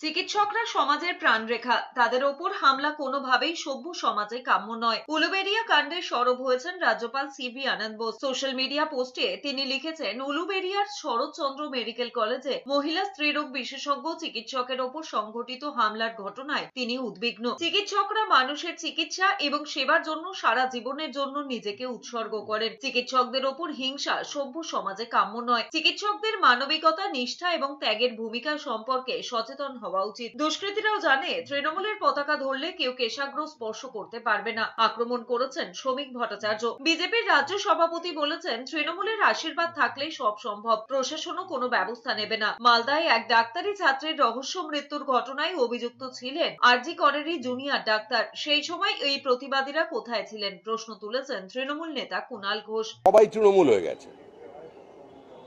চিকিৎসকরা সমাজের প্রাণরেখা, তাদের ওপর হামলা কোনোভাবেই সভ্য সমাজে কাম্য নয়। উলুবেরিয়া কাণ্ডে সরব হয়েছেন রাজ্যপাল C V Ananda Bose. Social media পোস্টে তিনি লিখেছেন উলুবেরিয়ার শরৎচন্দ্র মেডিকেল কলেজে মহিলা স্ত্রীরোগ বিশেষজ্ঞ চিকিৎসকের ওপর সংঘটিত হামলার ঘটনায় তিনি উদ্বিগ্ন। চিকিৎসকরা মানুষের চিকিৎসা এবং সেবার জন্য সারা জীবনের জন্য নিজেকে উৎসর্গ করেন। চিকিৎসকদের ওপর হিংসা সভ্য সমাজে কাম্য নয়। চিকিৎসকদের মানবিকতা, নিষ্ঠা এবং ত্যাগের ভূমিকা সম্পর্কে সচেতন হওয়া উচিত। দুষ্কৃতীরাও জানে, তৃণমূলের পতাকা ধরলে কেউ কেশাগ্র স্পর্শ করতে পারবে না। আক্রমণ করেছেন শ্রমিক ভট্টাচার্য। বিজেপির রাজ্য সভাপতি বলেছেন, তৃণমূলের আশীর্বাদ থাকলেই সব সম্ভব, প্রশাসনও কোনো ব্যবস্থা নেবে না। মালদায় এক ডাক্তারি ছাত্রের রহস্য মৃত্যুর ঘটনায় অভিযুক্ত ছিলেন আরজি করেরই জুনিয়র ডাক্তার। সেই সময় এই প্রতিবাদীরা কোথায় ছিলেন? প্রশ্ন তুলেছেন তৃণমূল নেতা কুণাল ঘোষ। সবাই তৃণমূল হয়ে গেছে।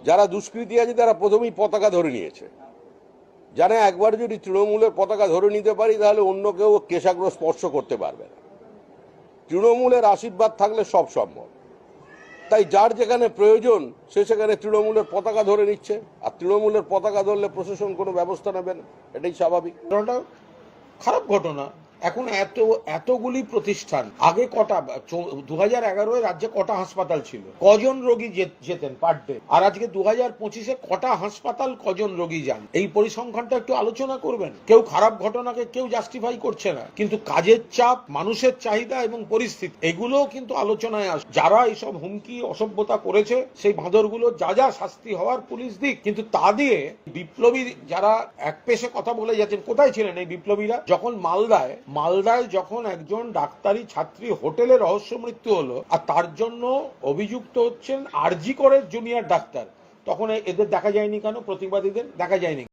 যারা দুষ্কৃতী আছে, তারা প্রথমেই পতাকা ধরে নিয়েছে। জানে একবার যদি তৃণমূলের পতাকা ধরে নিতে পারি, তাহলে অন্য কেউ কেশাগ্র স্পর্শ করতে পারবে না। তৃণমূলের আশীর্বাদ থাকলে সব সম্ভব। তাই যার যেখানে প্রয়োজন, সে সেখানে তৃণমূলের পতাকা ধরে নিচ্ছে। আর তৃণমূলের পতাকা ধরলে প্রশাসন কোনো ব্যবস্থা নেবে না। এটাই স্বাভাবিক। খারাপ ঘটনা। এখন এত, এতগুলি প্রতিষ্ঠান, আগে কটা দু হাজার এগারোয় রাজ্যে কটা হাসপাতাল ছিল? কজন রোগী যেতেন পার ডে আর আজকে দু হাজার পঁচিশে কটা হাসপাতাল কজন রোগী যান? এই পরিসংখ্যানটা একটু আলোচনা করবেন? কেউ খারাপ ঘটনাকে কেউ জাস্টিফাই করছে না। কিন্তু কাজের চাপ, মানুষের চাহিদা এবং পরিস্থিতি, এগুলোও কিন্তু আলোচনায় আস, যারা এইসব হুমকি, অসভ্যতা করেছে, সেই বাঁদরগুলো যা যা শাস্তি হওয়ার পুলিশ দিক, কিন্তু তা দিয়ে বিপ্লবী যারা এক পেশে কথা বলে যাচ্ছেন, কোথায় ছিলেন এই বিপ্লবীরা? যখন মালদায় মালদায় যখন একজন ডাক্তারি ছাত্রী হোটেলে রহস্য মৃত্যু হলো, আর তার জন্য অভিযুক্ত হচ্ছেন আরজি করের জুনিয়র ডাক্তার, তখন এদের দেখা যায়নি কেন? প্রতিবাদীদের দেখা যায়নি।